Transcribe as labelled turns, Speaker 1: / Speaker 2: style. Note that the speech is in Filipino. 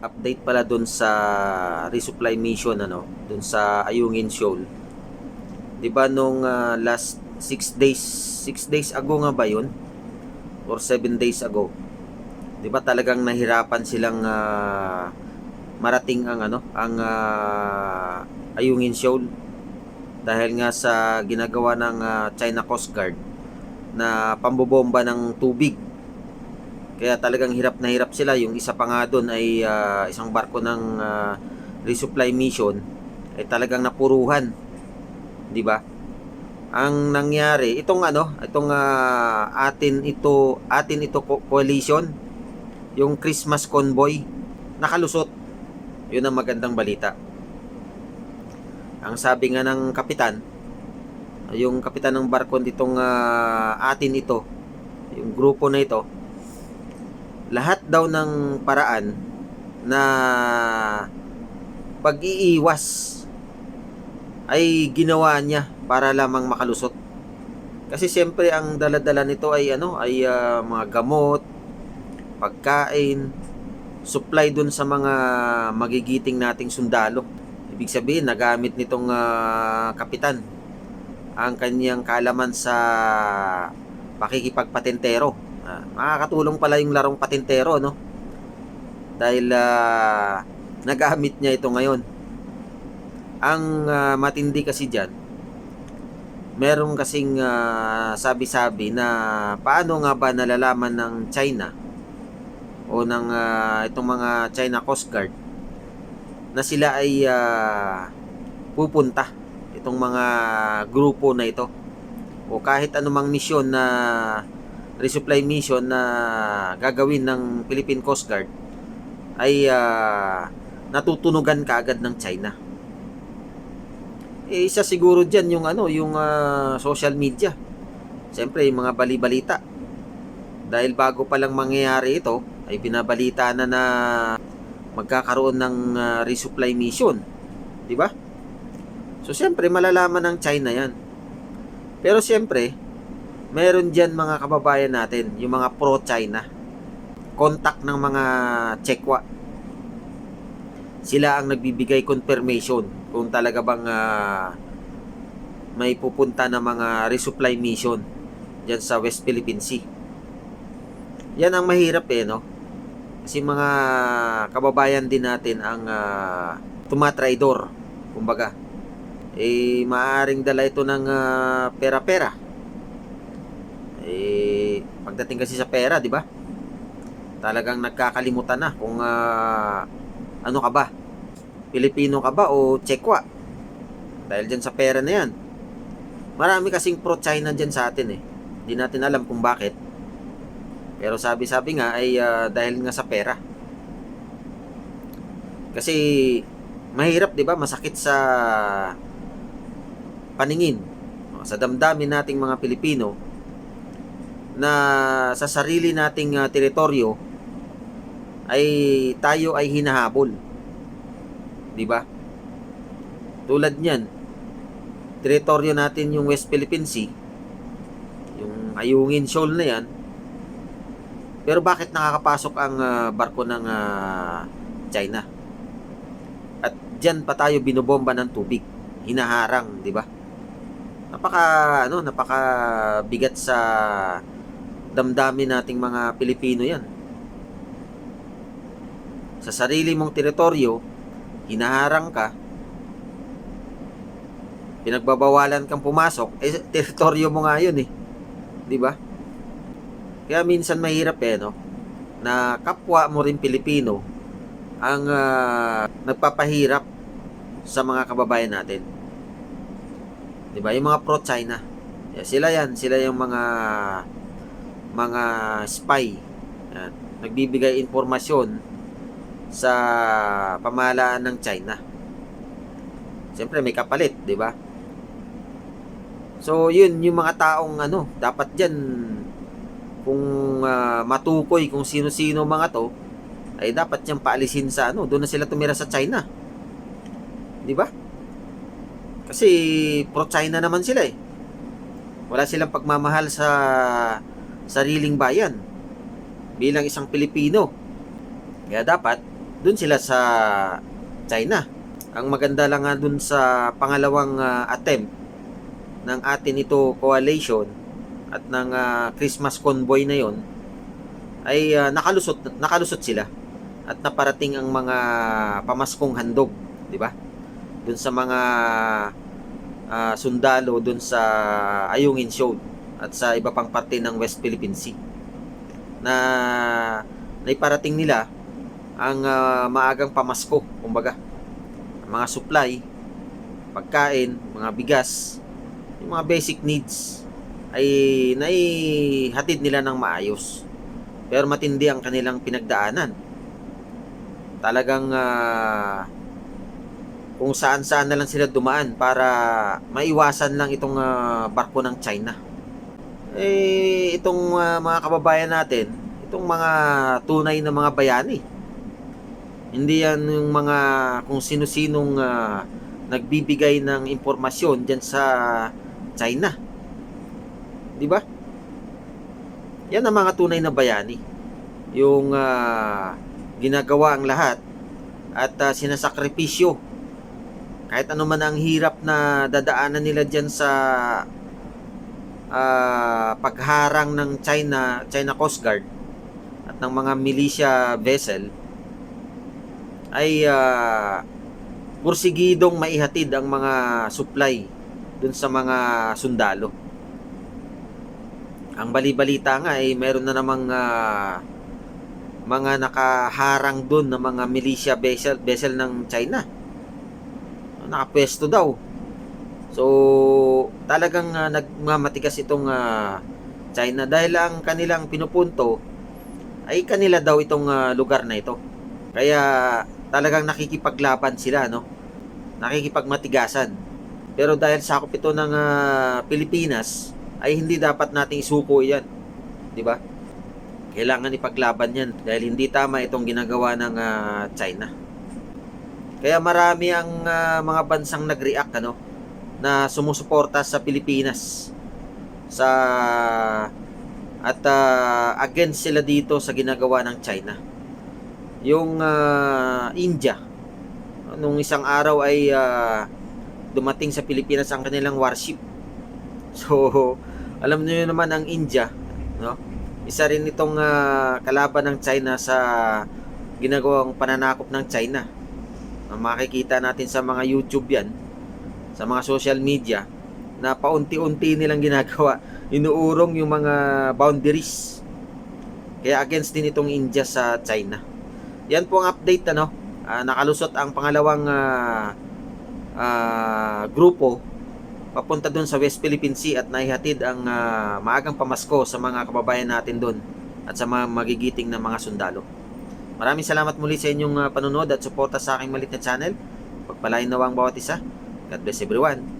Speaker 1: update pala dun sa resupply mission ano, dun sa Ayungin Shoal. 'Di ba nung ah, last 6 days, 6 days ago nga ba 'yun? Or 7 days ago. 'Di ba talagang nahirapan silang ah, marating ang ano, ang ah, Ayungin Shoal dahil nga sa ginagawa ng ah, China Coast Guard na pambobomba ng tubig kaya talagang hirap na hirap sila. Yung isa pa nga doon ay ah, isang barko ng ah, resupply mission ay talagang napuruhan. 'Di ba? Ang nangyari, itong ano, itong ah, atin ito, atin ito co- coalition, yung Christmas convoy, nakalusot. 'Yun ang magandang balita. Ang sabi nga ng kapitan, yung kapitan ng barko nitong ah, atin ito, yung grupo na ito, lahat daw ng paraan na pag-iiwas ay ginawa niya para lamang makalusot. Kasi siyempre ang daladala nito ay ano ay ah, mga gamot, pagkain, supply dun sa mga magigiting nating sundalo. Ibig sabihin nagamit nitong ah, kapitan ang kanyang kalaman sa pakikipagpatentero. Ah, makakatulong pala yung larong patentero, no? Dahil ah, nagamit niya ito ngayon. Ang ah, matindi kasi diyan, merong kasing ah, sabi-sabi na paano nga ba nalalaman ng China o ng ah, itong mga China Coast Guard na sila ay ah, pupunta itong mga grupo na ito o kahit anumang misyon na resupply mission na gagawin ng Philippine Coast Guard ay ah, natutunugan kaagad ng China. Eh, isa siguro diyan yung ano, yung ah, social media. Siyempre, yung mga bali-balita. Dahil bago pa lang mangyayari ito, ay binabalita na na magkakaroon ng ah, resupply mission. 'Di ba? So, siyempre, malalaman ng China yan. Pero siyempre, meron dyan mga kababayan natin, yung mga pro-China. Contact ng mga Chekwa. Sila ang nagbibigay confirmation kung talaga bang ah, may pupunta na mga resupply mission dyan sa West Philippine Sea. Yan ang mahirap eh, no? Kasi mga kababayan din natin ang uh, tumatraidor, kumbaga. Eh, maaaring dala ito ng ah, pera-pera. Eh, pagdating kasi sa pera, di ba? Talagang nagkakalimutan na kung ah, ano ka ba? Pilipino ka ba o Chekwa? Dahil dyan sa pera na yan. Marami kasing pro-China dyan sa atin eh. Hindi natin alam kung bakit. Pero sabi-sabi nga ay ah, dahil nga sa pera. Kasi mahirap 'di ba? Masakit sa paningin sa damdamin nating mga Pilipino na sa sarili nating ah, teritoryo ay tayo ay hinahabol. 'Di ba? Tulad niyan, teritoryo natin yung West Philippine Sea, yung Ayungin Shoal na 'yan. Pero bakit nakakapasok ang ah, barko ng ah, China? At diyan pa tayo binobomba ng tubig, hinaharang, 'di ba? Napaka ano, napaka bigat sa damdamin nating mga Pilipino 'yan. Sa sarili mong teritoryo, hinaharang ka, pinagbabawalan kang pumasok, eh teritoryo mo nga 'yun eh. 'Di ba? Kaya minsan mahirap eh, no? Na kapwa mo rin Pilipino ang ah, nagpapahirap sa mga kababayan natin. 'Di ba? Yung mga pro-China. Sila 'yan, sila yung mga mga spy. Yan. Nagbibigay informasyon sa pamahalaan ng China. Siyempre may kapalit, 'di ba? So, yun yung mga taong ano, dapat diyan kung ah, matukoy kung sino-sino mga to, ay dapat niyang paalisin sa ano, doon na sila tumira sa China. 'Di ba? Kasi pro-China naman sila eh. Wala silang pagmamahal sa sariling bayan bilang isang Pilipino. Kaya dapat Doon sila sa China. Ang maganda lang nga dun sa pangalawang ah, attempt ng atin ito coalition at ng ah, Christmas convoy na yon ay ah, nakalusot nakalusot sila at naparating ang mga pamaskong handog, di ba? Doon sa mga ah, sundalo doon sa Ayungin Shoal at sa iba pang parte ng West Philippine Sea na naiparating nila ang ah, maagang pamasko, kumbaga. Mga supply, pagkain, mga bigas, yung mga basic needs ay naihatid nila ng maayos. Pero matindi ang kanilang pinagdaanan. Talagang ah, kung saan-saan na lang sila dumaan para maiwasan lang itong ah, barko ng China. Eh, itong ah, mga kababayan natin, itong mga tunay na mga bayani. Hindi yan yung mga kung sino-sinong ah, nagbibigay ng impormasyon dyan sa China. Di ba? Yan ang mga tunay na bayani. Yung ah, ginagawa ang lahat at ah, sinasakripisyo. Kahit ano man ang hirap na dadaanan nila dyan sa ah, pagharang ng China, China Coast Guard at ng mga militia vessel ay ah, pursigidong maihatid ang mga supply dun sa mga sundalo. Ang bali-balita nga ay meron na namang ah, mga nakaharang dun ng mga militia vessel, vessel ng China. Nakapwesto daw. So, talagang uh, nagmamatigas itong ah, China dahil ang kanilang pinupunto ay kanila daw itong ah, lugar na ito. Kaya talagang nakikipaglaban sila, no? Nakikipagmatigasan. Pero dahil sakop ito ng ah, Pilipinas, ay hindi dapat nating isuko 'yan. 'Di ba? Kailangan ipaglaban 'yan dahil hindi tama itong ginagawa ng ah, China. Kaya marami ang ah, mga bansang nag-react ano na sumusuporta sa Pilipinas sa at ah, against sila dito sa ginagawa ng China. Yung ah, India nung isang araw ay ah, dumating sa Pilipinas ang kanilang warship. So, alam niyo naman ang India, no? Isa rin itong ah, kalaban ng China sa ginagawang pananakop ng China. Makikita natin sa mga YouTube yan, sa mga social media, na paunti-unti nilang ginagawa. Inuurong yung mga boundaries. Kaya against din itong India sa China. Yan po ang update ano. Ah, nakalusot ang pangalawang ah, ah, grupo papunta doon sa West Philippine Sea at naihatid ang ah, maagang pamasko sa mga kababayan natin doon at sa mga magigiting na mga sundalo. Maraming salamat muli sa inyong ah, panonood at suporta sa aking malit na channel. Pagpalain nawa ang bawat isa. God bless everyone.